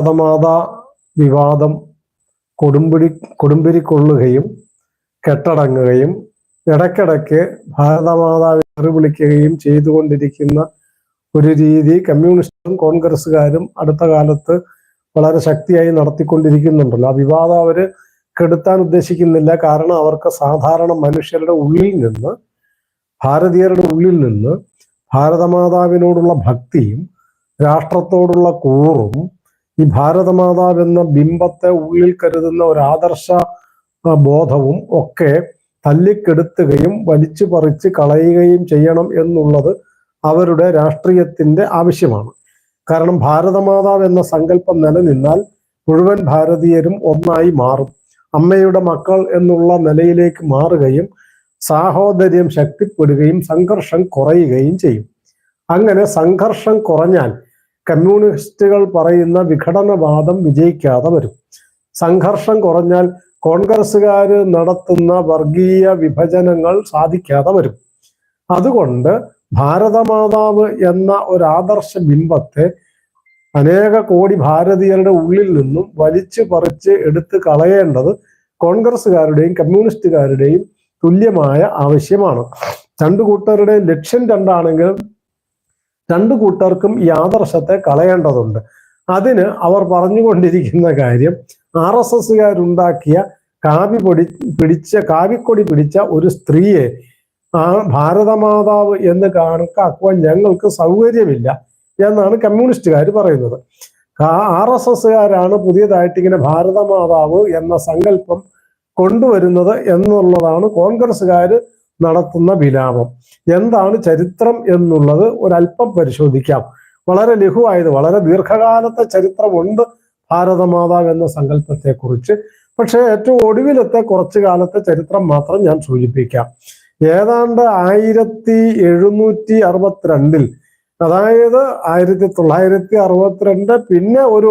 ഭാരതമാത വിവാദം കൊടുമ്പിടി കൊടുമ്പിരിക്കൊള്ളുകയും കെട്ടടങ്ങുകയും ഇടയ്ക്കിടയ്ക്ക് ഭാരതമാതാവിനെ വിളിക്കുകയും ചെയ്തുകൊണ്ടിരിക്കുന്ന ഒരു രീതി കമ്മ്യൂണിസ്റ്റും കോൺഗ്രസ്സുകാരും അടുത്ത കാലത്ത് വളരെ ശക്തിയായി നടത്തിക്കൊണ്ടിരിക്കുന്നുണ്ടല്ലോ. ആ വിവാദം അവർ കെടുത്താൻ ഉദ്ദേശിക്കുന്നില്ല. കാരണം അവർക്ക് സാധാരണ മനുഷ്യരുടെ ഉള്ളിൽ നിന്ന് ഭാരതീയരുടെ ഉള്ളിൽ നിന്ന് ഭാരതമാതാവിനോടുള്ള ഭക്തിയും രാഷ്ട്രത്തോടുള്ള കൂറും ഈ ഭാരതമാതാവ് എന്ന ബിംബത്തെ ഉള്ളിൽ കരുതുന്ന ഒരു ആദർശ ബോധവും ഒക്കെ തല്ലിക്കെടുത്തുകയും വലിച്ചു പറിച്ച് കളയുകയും ചെയ്യണം എന്നുള്ളത് അവരുടെ രാഷ്ട്രീയത്തിന്റെ ആവശ്യമാണ്. കാരണം ഭാരതമാതാവ് എന്ന സങ്കല്പം നിലനിന്നാൽ മുഴുവൻ ഭാരതീയരും ഒന്നായി മാറും. അമ്മയുടെ മക്കൾ എന്നുള്ള നിലയിലേക്ക് മാറുകയും സാഹോദര്യം ശക്തിപ്പെടുകയും സംഘർഷം കുറയുകയും ചെയ്യും. അങ്ങനെ സംഘർഷം കുറഞ്ഞാൽ കമ്മ്യൂണിസ്റ്റുകൾ പറയുന്ന വിഘടനവാദം വിജയിക്കാതെ വരും. സംഘർഷം കുറഞ്ഞാൽ കോൺഗ്രസ്സുകാർ നടത്തുന്ന വർഗീയ വിഭജനങ്ങൾ സാധിക്കാതെ വരും. അതുകൊണ്ട് ഭാരതമാതാവ് എന്ന ഒരു ആദർശ ബിംബത്തെ അനേക കോടി ഭാരതീയരുടെ ഉള്ളിൽ നിന്നും വലിച്ചു പറിച്ച് എടുത്ത് കളയേണ്ടത് കോൺഗ്രസ്സുകാരുടെയും കമ്മ്യൂണിസ്റ്റുകാരുടെയും തുല്യമായ ആവശ്യമാണ്. രണ്ടു കൂട്ടരുടെയും ലക്ഷ്യം രണ്ടാണെങ്കിലും രണ്ടു കൂട്ടർക്കും ഈ ആദർശത്തെ കളയേണ്ടതുണ്ട്. അതിന് അവർ പറഞ്ഞുകൊണ്ടിരിക്കുന്ന കാര്യം ആർ എസ് എസ്സുകാരുണ്ടാക്കിയ കാവി പൊടി പിടിച്ച കാവിക്കൊടി പിടിച്ച ഒരു സ്ത്രീയെ ആ ഭാരതമാതാവ് എന്ന് കണക്കാക്കുവാൻ ഞങ്ങൾക്ക് സൗകര്യമില്ല എന്നാണ് കമ്മ്യൂണിസ്റ്റുകാർ പറയുന്നത്. ആർ എസ് എസ്സുകാരാണ് പുതിയതായിട്ട് ഇങ്ങനെ ഭാരതമാതാവ് എന്ന സങ്കല്പം കൊണ്ടുവരുന്നത് എന്നുള്ളതാണ് കോൺഗ്രസ്സുകാർ നടത്തുന്ന വിലാപം. എന്താണ് ചരിത്രം എന്നുള്ളത് ഒരല്പം പരിശോധിക്കാം. വളരെ ലഘുവായത് വളരെ ദീർഘകാലത്തെ ചരിത്രമുണ്ട് ഭാരതമാതാവ് എന്ന സങ്കല്പത്തെക്കുറിച്ച്. പക്ഷേ ഏറ്റവും ഒടുവിലത്തെ കുറച്ചു കാലത്തെ ചരിത്രം മാത്രം ഞാൻ സൂചിപ്പിക്കാം. ഏതാണ്ട് ആയിരത്തി എഴുന്നൂറ്റി അറുപത്തിരണ്ടിൽ അതായത് ആയിരത്തി തൊള്ളായിരത്തി അറുപത്തിരണ്ട് പിന്നെ ഒരു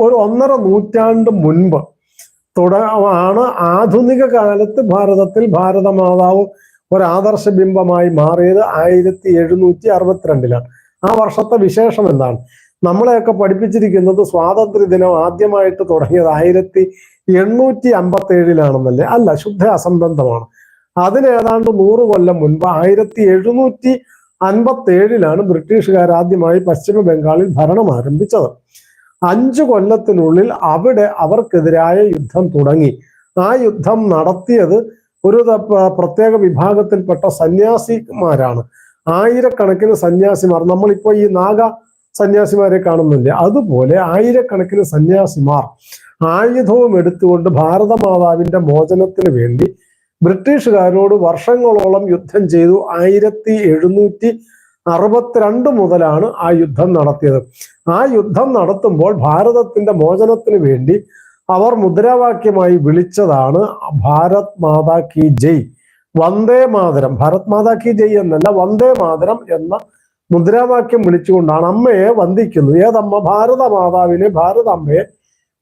ഒരു ഒന്നര നൂറ്റാണ്ട് മുൻപ് തുട ആധുനിക കാലത്ത് ഭാരതത്തിൽ ഭാരതമാതാവ് ഒരു ആദർശ ബിംബമായി മാറിയത് ആയിരത്തി എഴുന്നൂറ്റി അറുപത്തിരണ്ടിലാണ്. ആ വർഷത്തെ വിശേഷം എന്താണ്? നമ്മളെയൊക്കെ പഠിപ്പിച്ചിരിക്കുന്നത് സ്വാതന്ത്ര്യ ദിനം ആദ്യമായിട്ട് തുടങ്ങിയത് ആയിരത്തി എണ്ണൂറ്റി അമ്പത്തി ഏഴിലാണെന്നല്ലേ അല്ല ശുദ്ധ അസംബന്ധമാണ്. അതിനേതാണ്ട് നൂറ് കൊല്ലം മുൻപ് ആയിരത്തി എഴുന്നൂറ്റി അൻപത്തി ഏഴിലാണ് ബ്രിട്ടീഷുകാർ ആദ്യമായി പശ്ചിമ ബംഗാളിൽ ഭരണം ആരംഭിച്ചത്. അഞ്ചു കൊല്ലത്തിനുള്ളിൽ അവിടെ അവർക്കെതിരായ യുദ്ധം തുടങ്ങി. ആ യുദ്ധം നടത്തിയത് ഒരു പ്രത്യേക വിഭാഗത്തിൽപ്പെട്ട സന്യാസിമാരാണ്. ആയിരക്കണക്കിന് സന്യാസിമാർ. നമ്മളിപ്പോ ഈ നാഗ സന്യാസിമാരെ കാണുന്നില്ലേ? അതുപോലെ ആയിരക്കണക്കിന് സന്യാസിമാർ ആയുധവും എടുത്തുകൊണ്ട് ഭാരതമാതാവിന്റെ മോചനത്തിന് വേണ്ടി ബ്രിട്ടീഷുകാരോട് വർഷങ്ങളോളം യുദ്ധം ചെയ്തു. ആയിരത്തി എഴുന്നൂറ്റി അറുപത്തിരണ്ട് മുതലാണ് ആ യുദ്ധം നടത്തിയത്. ആ യുദ്ധം നടത്തുമ്പോൾ ഭാരതത്തിന്റെ മോചനത്തിന് വേണ്ടി അവർ മുദ്രാവാക്യമായി വിളിച്ചതാണ് ഭാരത് മാതാ കി ജയ് വന്ദേ മാതരം. ഭാരത് മാതാ കി ജയ് എന്നല്ല വന്ദേ മാതരം എന്ന മുദ്രാവാക്യം വിളിച്ചുകൊണ്ടാണ് അമ്മയെ വന്ദിക്കുന്നു. ഏതമ്മ? ഭാരത മാതാവിനെ ഭാരത അമ്മയെ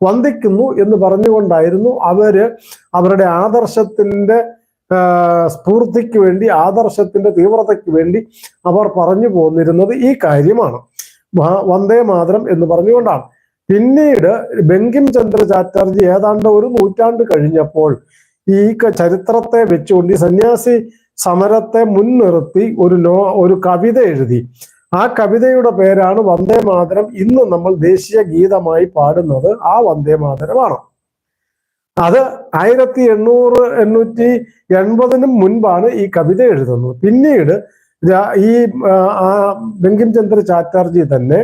വന്ദിക്കുന്നു എന്ന് പറഞ്ഞുകൊണ്ടായിരുന്നു അവർ അവരുടെ ആദർശത്തിന്റെ സ്ഫൂർത്തിക്ക് വേണ്ടി ആദർശത്തിന്റെ തീവ്രതയ്ക്ക് വേണ്ടി അവർ പറഞ്ഞു പോന്നിരുന്നത് ഈ കാര്യമാണ്. വന്ദേ മാതരം എന്ന് പറഞ്ഞുകൊണ്ടാണ്. പിന്നീട് ബങ്കിം ചന്ദ്ര ചാറ്റർജി ഏതാണ്ട് ഒരു നൂറ്റാണ്ട് കഴിഞ്ഞപ്പോൾ ഈ ചരിത്രത്തെ വെച്ചുകൊണ്ട് സന്യാസി സമരത്തെ മുൻനിർത്തി ഒരു നോ ഒരു കവിത എഴുതി. ആ കവിതയുടെ പേരാണ് വന്ദേ മാതരം. ഇന്ന് നമ്മൾ ദേശീയ ഗീതമായി പാടുന്നത് ആ വന്ദേ മാതരമാണ്. അത് ആയിരത്തി എണ്ണൂറ് എണ്ണൂറ്റി എൺപതിനും മുൻപാണ് ഈ കവിത എഴുതുന്നത്. പിന്നീട് ഈ ബങ്കിംചന്ദ്ര ചാറ്റർജി തന്നെ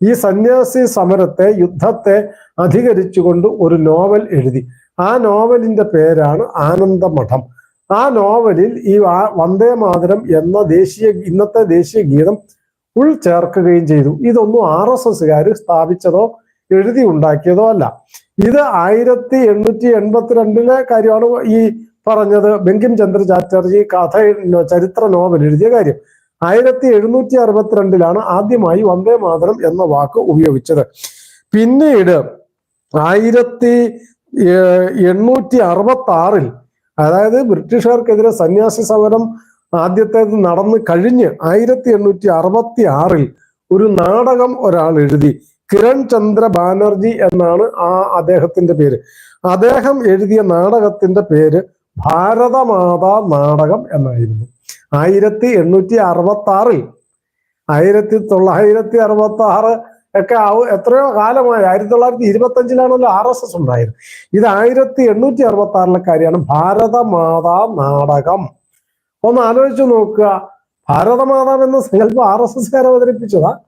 ഈ സന്യാസി സമരത്തെ യുദ്ധത്തെ അധികരിച്ചുകൊണ്ട് ഒരു നോവൽ എഴുതി. ആ നോവലിന്റെ പേരാണ് ആനന്ദമഠം. ആ നോവലിൽ ഈ വന്ദേ മാതരം എന്ന ദേശീയ ഇന്നത്തെ ദേശീയ ഗീതം ഉൾ ചേർക്കുകയും ചെയ്തു. ഇതൊന്നും ആർ എസ് എസ്സുകാർ സ്ഥാപിച്ചതോ എഴുതി ഉണ്ടാക്കിയതോ അല്ല. ഇത് ആയിരത്തി എണ്ണൂറ്റി എൺപത്തിരണ്ടിലെ കാര്യമാണ് ഈ പറഞ്ഞത്. ബെങ്കിം ചന്ദ്ര ചാറ്റർജി കഥ ചരിത്ര നോവൽ എഴുതിയ കാര്യം. ആയിരത്തി എഴുന്നൂറ്റി അറുപത്തിരണ്ടിലാണ് ആദ്യമായി വന്ദേ മാതരം എന്ന വാക്ക് ഉപയോഗിച്ചത്. പിന്നീട് ആയിരത്തി എണ്ണൂറ്റി അറുപത്തി ആറിൽ അതായത് ബ്രിട്ടീഷുകാർക്കെതിരെ സന്യാസി സമരം ആദ്യത്തേത് നടന്നു കഴിഞ്ഞ് ആയിരത്തി എണ്ണൂറ്റി അറുപത്തി ആറിൽ ഒരു നാടകം ഒരാൾ എഴുതി. കിരൺ ചന്ദ്ര ബാനർജി എന്നാണ് ആ അദ്ദേഹത്തിന്റെ പേര്. അദ്ദേഹം എഴുതിയ നാടകത്തിന്റെ പേര് ഭാരതമാതാ നാടകം എന്നായിരുന്നു. ആയിരത്തി എണ്ണൂറ്റി അറുപത്തി ആറിൽ ആയിരത്തി തൊള്ളായിരത്തി അറുപത്തി ആറ് ഒക്കെ എത്രയോ കാലമായി ആയിരത്തി തൊള്ളായിരത്തി ഇരുപത്തി അഞ്ചിലാണല്ലോ ആർ എസ് എസ് ഉണ്ടായത്. ഇത് ആയിരത്തി എണ്ണൂറ്റി അറുപത്തി ആറിലെ കാര്യമാണ്. ഭാരതമാതാ നാടകം. ഒന്ന് ആലോചിച്ചു നോക്കുക. ഭാരതമാതാവ് എന്ന സങ്കല്പം ആർ എസ് എസ്കാർ അവതരിപ്പിച്ചതാ.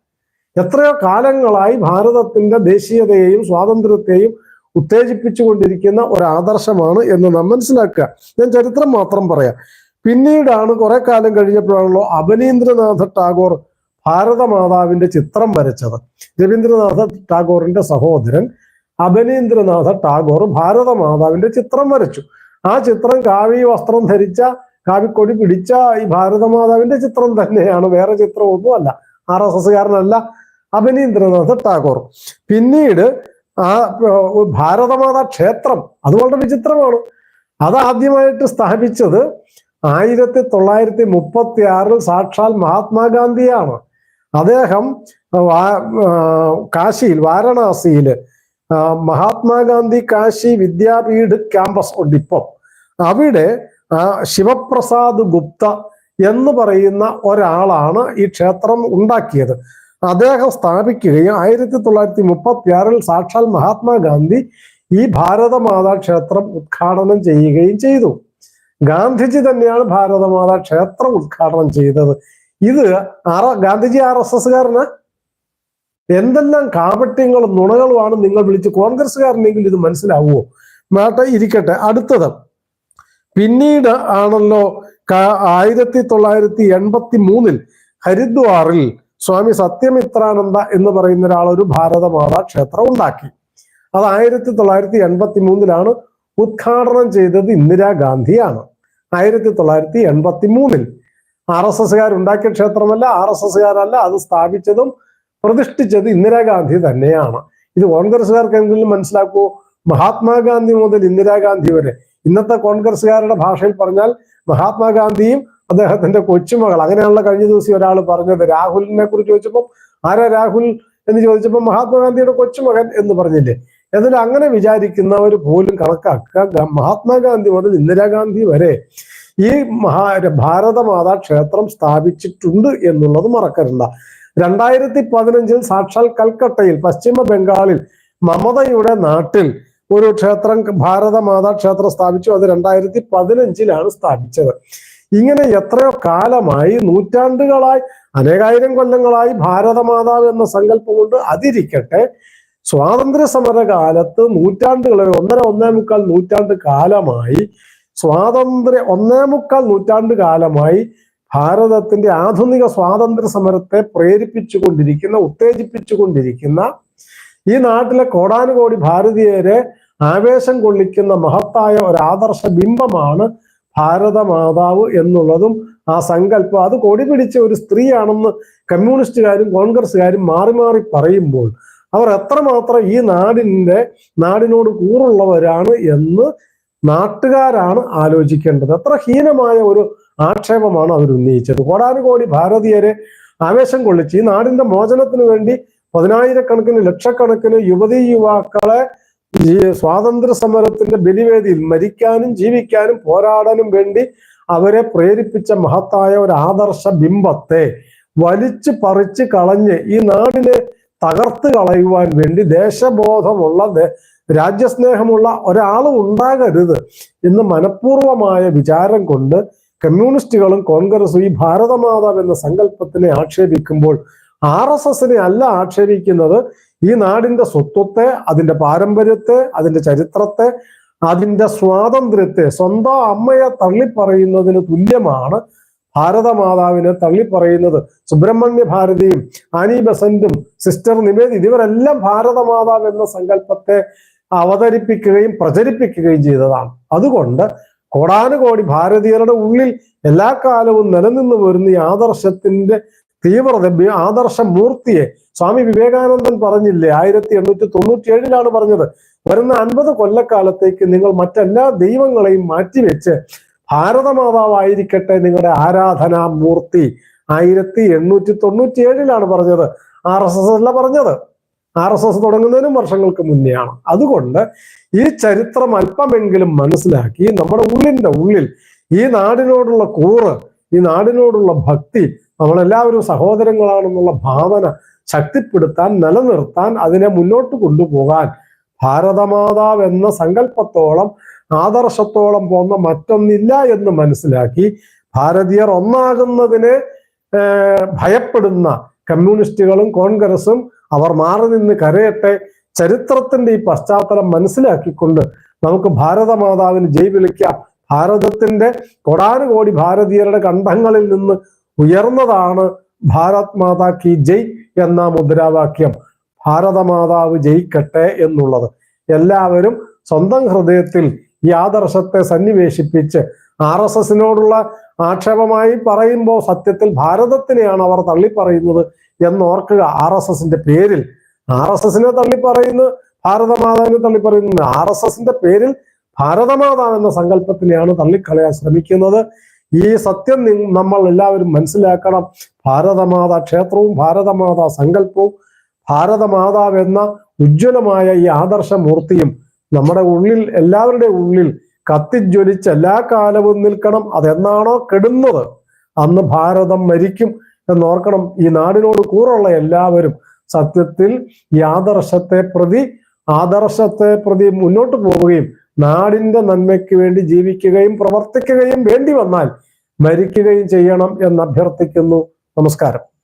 എത്രയോ കാലങ്ങളായി ഭാരതത്തിന്റെ ദേശീയതയെയും സ്വാതന്ത്ര്യത്തെയും ഉത്തേജിപ്പിച്ചുകൊണ്ടിരിക്കുന്ന ഒരു ആദർശമാണ് എന്ന് നാം മനസ്സിലാക്കുക. ഞാൻ ചരിത്രം മാത്രം പറയാം. പിന്നീടാണ് കുറെ കാലം കഴിഞ്ഞപ്പോഴാണല്ലോ അബനീന്ദ്രനാഥ ടാഗോർ ഭാരതമാതാവിന്റെ ചിത്രം വരച്ചത്. രവീന്ദ്രനാഥ ടാഗോറിന്റെ സഹോദരൻ അബനീന്ദ്രനാഥ ടാഗോർ ഭാരതമാതാവിന്റെ ചിത്രം വരച്ചു. ആ ചിത്രം കാവി വസ്ത്രം ധരിച്ച കാവിക്കൊടി പിടിച്ച ഈ ഭാരതമാതാവിന്റെ ചിത്രം തന്നെയാണ്. വേറെ ചിത്രം ഒന്നുമല്ല ആർ എസ് എസ്കാരനല്ല അബനീന്ദ്രനാഥ ടാഗോർ. പിന്നീട് ആ ഭാരതമാതാ ക്ഷേത്രം അത് വളരെ വിചിത്രമാണ്. അത് ആദ്യമായിട്ട് സ്ഥാപിച്ചത് ആയിരത്തി തൊള്ളായിരത്തി മുപ്പത്തി ആറിൽ സാക്ഷാൽ മഹാത്മാഗാന്ധിയാണ്. അദ്ദേഹം കാശിയിൽ വാരണാസിയിൽ മഹാത്മാഗാന്ധി കാശി വിദ്യാപീഠ് ക്യാമ്പസ് ഉണ്ട് ഇപ്പം. അവിടെ ശിവപ്രസാദ് ഗുപ്ത എന്ന് പറയുന്ന ഒരാളാണ് ഈ ക്ഷേത്രം ഉണ്ടാക്കിയത്. അദ്ദേഹം സ്ഥാപിക്കുകയും ആയിരത്തി തൊള്ളായിരത്തി മുപ്പത്തി ആറിൽ സാക്ഷാൽ മഹാത്മാഗാന്ധി ഈ ഭാരതമാതാ ക്ഷേത്രം ഉദ്ഘാടനം ചെയ്യുകയും ചെയ്തു. ഗാന്ധിജി തന്നെയാണ് ഭാരതമാതാ ക്ഷേത്രം ഉദ്ഘാടനം ചെയ്തത്. ഇത് ആർ ഗാന്ധിജി ആർ എസ് എസ്സുകാരന് എന്തെല്ലാം കാപട്യങ്ങളും നുണകളുമാണ് നിങ്ങൾ വിളിച്ച് കോൺഗ്രസ്സുകാരനെങ്കിൽ ഇത് മനസ്സിലാവുമോ മാട്ടെ ഇരിക്കട്ടെ. അടുത്തത്. പിന്നീട് ആണല്ലോ ആയിരത്തി തൊള്ളായിരത്തി എൺപത്തി മൂന്നിൽ ഹരിദ്വാറിൽ സ്വാമി സത്യമിത്രാനന്ദ എന്ന് പറയുന്ന ഒരാൾ ഒരു ഭാരതമാതാ ക്ഷേത്രം ഉണ്ടാക്കി. അത് ആയിരത്തി തൊള്ളായിരത്തി എൺപത്തി മൂന്നിലാണ് ഉദ്ഘാടനം ചെയ്തത് ഇന്ദിരാഗാന്ധിയാണ് ആയിരത്തി തൊള്ളായിരത്തി എൺപത്തി മൂന്നിൽ ആർ എസ് എസ്കാർ ഉണ്ടാക്കിയ ക്ഷേത്രമല്ല ആർ എസ് എസ്കാരല്ല അത് സ്ഥാപിച്ചതും പ്രതിഷ്ഠിച്ചത് ഇന്ദിരാഗാന്ധി തന്നെയാണ്. ഇത് കോൺഗ്രസ്സുകാർക്കെങ്കിലും മനസ്സിലാക്കൂ മഹാത്മാഗാന്ധി മുതൽ ഇന്ദിരാഗാന്ധി വരെ. ഇന്നത്തെ കോൺഗ്രസ്സുകാരുടെ ഭാഷയിൽ പറഞ്ഞാൽ മഹാത്മാഗാന്ധിയും അദ്ദേഹത്തിന്റെ കൊച്ചുമകൾ. അങ്ങനെയാണല്ലോ കഴിഞ്ഞ ദിവസം ഒരാൾ പറഞ്ഞത്. രാഹുലിനെ കുറിച്ച് ചോദിച്ചപ്പോൾ ആരാ രാഹുൽ എന്ന് ചോദിച്ചപ്പോൾ മഹാത്മാഗാന്ധിയുടെ കൊച്ചുമകൻ എന്ന് പറഞ്ഞില്ലേ? എന്നാൽ അങ്ങനെ വിചാരിക്കുന്നവർ പോലും കണക്കാക്കുക. മഹാത്മാഗാന്ധി മുതൽ ഇന്ദിരാഗാന്ധി വരെ ഈ മഹാ ഭാരതമാതാ ക്ഷേത്രം സ്ഥാപിച്ചിട്ടുണ്ട് എന്നുള്ളത് മറക്കരുണ്ട രണ്ടായിരത്തി പതിനഞ്ചിൽ സാക്ഷാൽ കൽക്കട്ടയിൽ പശ്ചിമ ബംഗാളിൽ മമതയുടെ നാട്ടിൽ ഒരു ക്ഷേത്രം ഭാരതമാതാ ക്ഷേത്രം സ്ഥാപിച്ചു. അത് രണ്ടായിരത്തി പതിനഞ്ചിലാണ് സ്ഥാപിച്ചത്. ഇങ്ങനെ എത്രയോ കാലമായി നൂറ്റാണ്ടുകളായി അനേകായിരം കൊല്ലങ്ങളായി ഭാരതമാതാവ് എന്ന സങ്കല്പം കൊണ്ട് അതിരിക്കട്ടെ സ്വാതന്ത്ര്യ സമര കാലത്ത് നൂറ്റാണ്ടുകളെ ഒന്നര ഒന്നേ മുക്കാൽ നൂറ്റാണ്ട് കാലമായി സ്വാതന്ത്ര്യ ഒന്നേ മുക്കാൽ നൂറ്റാണ്ട് കാലമായി ഭാരതത്തിന്റെ ആധുനിക സ്വാതന്ത്ര്യ സമരത്തെ പ്രേരിപ്പിച്ചുകൊണ്ടിരിക്കുന്ന ഉത്തേജിപ്പിച്ചുകൊണ്ടിരിക്കുന്ന ഈ നാട്ടിലെ കോടാനുകോടി ഭാരതീയരെ ആവേശം കൊള്ളിക്കുന്ന മഹത്തായ ഒരു ആദർശ ബിംബമാണ് ഭാരതമാതാവ് എന്നുള്ളതും ആ സങ്കല്പം അത് കൊടി പിടിച്ച ഒരു സ്ത്രീയാണെന്ന് കമ്മ്യൂണിസ്റ്റുകാരും കോൺഗ്രസ്സുകാരും മാറി മാറി പറയുമ്പോൾ അവർ എത്രമാത്രം ഈ നാടിന്റെ നാടിനോട് കൂറുള്ളവരാണ് എന്ന് നാട്ടുകാരാണ് ആലോചിക്കേണ്ടത്. എത്ര ഹീനമായ ഒരു ആക്ഷേപമാണ് അവർ ഉന്നയിച്ചത്. കോടാനുകോടി ഭാരതീയരെ ആവേശം കൊള്ളിച്ച് ഈ നാടിന്റെ മോചനത്തിന് വേണ്ടി പതിനായിരക്കണക്കിന് ലക്ഷക്കണക്കിന് യുവതീ യുവാക്കളെ സ്വാതന്ത്ര്യ സമരത്തിന്റെ ബലിവേദിയിൽ മരിക്കാനും ജീവിക്കാനും പോരാടാനും വേണ്ടി അവരെ പ്രേരിപ്പിച്ച മഹത്തായ ഒരു ആദർശ ബിംബത്തെ വലിച്ചു പറിച്ചു കളഞ്ഞ് ഈ നാടിനെ തകർത്ത് കളയുവാൻ വേണ്ടി ദേശബോധമുള്ള രാജ്യസ്നേഹമുള്ള ഒരാൾ ഉണ്ടാകരുത് എന്ന് മനഃപൂർവമായ വിചാരം കൊണ്ട് കമ്മ്യൂണിസ്റ്റുകളും കോൺഗ്രസും ഈ ഭാരതമാതാവ് എന്ന സങ്കല്പത്തിനെ ആക്ഷേപിക്കുമ്പോൾ ആർ എസ് എസിനെ അല്ല ആക്ഷേപിക്കുന്നത്. ഈ നാടിന്റെ സ്വത്വത്തെ അതിന്റെ പാരമ്പര്യത്തെ അതിന്റെ ചരിത്രത്തെ അതിന്റെ സ്വാതന്ത്ര്യത്തെ സ്വന്തം അമ്മയെ തള്ളിപ്പറയുന്നതിന് തുല്യമാണ് ഭാരതമാതാവിനെ തള്ളിപ്പറയുന്നത്. സുബ്രഹ്മണ്യ ഭാരതിയും ആനി ബസന്റും സിസ്റ്റർ നിവേദി ഇവരെല്ലാം ഭാരതമാതാവ് എന്ന സങ്കല്പത്തെ അവതരിപ്പിക്കുകയും പ്രചരിപ്പിക്കുകയും ചെയ്തതാണ്. അതുകൊണ്ട് കോടാനുകോടി ഭാരതീയരുടെ ഉള്ളിൽ എല്ലാ കാലവും നിലനിന്ന് വരുന്ന ഈ ആദർശത്തിന്റെ തീവ്രത ആദർശ മൂർത്തിയെ സ്വാമി വിവേകാനന്ദൻ പറഞ്ഞില്ലേ? ആയിരത്തി എണ്ണൂറ്റി തൊണ്ണൂറ്റി ഏഴിലാണ് പറഞ്ഞത്. വരുന്ന അൻപത് കൊല്ലക്കാലത്തേക്ക് നിങ്ങൾ മറ്റെല്ലാ ദൈവങ്ങളെയും മാറ്റിവെച്ച് ഭാരതമാതാവായിരിക്കട്ടെ നിങ്ങളുടെ ആരാധനാ മൂർത്തി. ആയിരത്തി എണ്ണൂറ്റി തൊണ്ണൂറ്റി ഏഴിലാണ് പറഞ്ഞത്. ആർ എസ് എസ് അല്ല പറഞ്ഞത്. ആർ എസ് എസ് തുടങ്ങുന്നതിനും വർഷങ്ങൾക്ക് മുന്നെയാണ്. അതുകൊണ്ട് ഈ ചരിത്രം അല്പമെങ്കിലും മനസ്സിലാക്കി നമ്മുടെ ഉള്ളിന്റെ ഉള്ളിൽ ഈ നാടിനോടുള്ള കൂറ് ഈ നാടിനോടുള്ള ഭക്തി നമ്മളെല്ലാവരും സഹോദരങ്ങളാണെന്നുള്ള ഭാവന ശക്തിപ്പെടുത്താൻ നിലനിർത്താൻ അതിനെ മുന്നോട്ട് കൊണ്ടുപോകാൻ ഭാരതമാതാവ് എന്ന സങ്കല്പത്തോളം ആദർശത്തോളം പോന്ന മറ്റൊന്നില്ല എന്ന് മനസ്സിലാക്കി ഭാരതീയർ ഒന്നാകുന്നതിനെ ഭയപ്പെടുന്ന കമ്മ്യൂണിസ്റ്റുകളും കോൺഗ്രസും അവർ മാറി നിന്ന് കരയട്ടെ ചരിത്രത്തിന്റെ ഈ പശ്ചാത്തലം മനസ്സിലാക്കിക്കൊണ്ട് നമുക്ക് ഭാരതമാതാവിന് ജയ് വിളിക്കാം. ഭാരതത്തിന്റെ കോടാനുകോടി ഭാരതീയരുടെ കണ്ഠങ്ങളിൽ നിന്ന് ഉയർന്നതാണ് ഭാരത് മാതാ കി ജയ് എന്ന മുദ്രാവാക്യം. ഭാരതമാതാവ് ജയിക്കട്ടെ എന്നുള്ളത്. എല്ലാവരും സ്വന്തം ഹൃദയത്തിൽ ഈ ആദർശത്തെ സന്നിവേശിപ്പിച്ച് ആർ എസ് എസിനോടുള്ള ആക്ഷേപമായി പറയുമ്പോൾ സത്യത്തിൽ ഭാരതത്തിനെയാണ് അവർ തള്ളിപ്പറയുന്നത് എന്നോർക്കുക. ആർ എസ് എസിന്റെ പേരിൽ. ആർ എസ് എസിനെ തള്ളിപ്പറയുന്നു ഭാരതമാതാവിനെ തള്ളിപ്പറയുന്നു ആർ എസ് എസിന്റെ പേരിൽ ഭാരതമാതാവ് എന്ന സങ്കല്പത്തിനെയാണ് തള്ളിക്കളയാൻ ശ്രമിക്കുന്നത്. ഈ സത്യം നമ്മൾ എല്ലാവരും മനസ്സിലാക്കണം. ഭാരതമാതാ ക്ഷേത്രവും ഭാരതമാതാ സങ്കല്പവും ഭാരതമാതാവെന്ന ഉജ്ജ്വലമായ ഈ ആദർശമൂർത്തിയും നമ്മുടെ ഉള്ളിൽ എല്ലാവരുടെ ഉള്ളിൽ കത്തിജ്വലിച്ച് എല്ലാ കാലവും നിൽക്കണം. അതെന്നാണോ കെടുന്നത്? അന്ന് ഭാരതം മരിക്കും എന്നോർക്കണം. ഈ നാടിനോട് കൂറുള്ള എല്ലാവരും സത്യത്തിൽ ഈ ആദർശത്തെ പ്രതി ആദർശത്തെ പ്രതി മുന്നോട്ട് പോവുകയും നാടിന്റെ നന്മയ്ക്ക് വേണ്ടി ജീവിക്കുകയും പ്രവർത്തിക്കുകയും വേണ്ടി വന്നാൽ മരിക്കുകയും ചെയ്യണം എന്ന് അഭ്യർത്ഥിക്കുന്നു. നമസ്കാരം.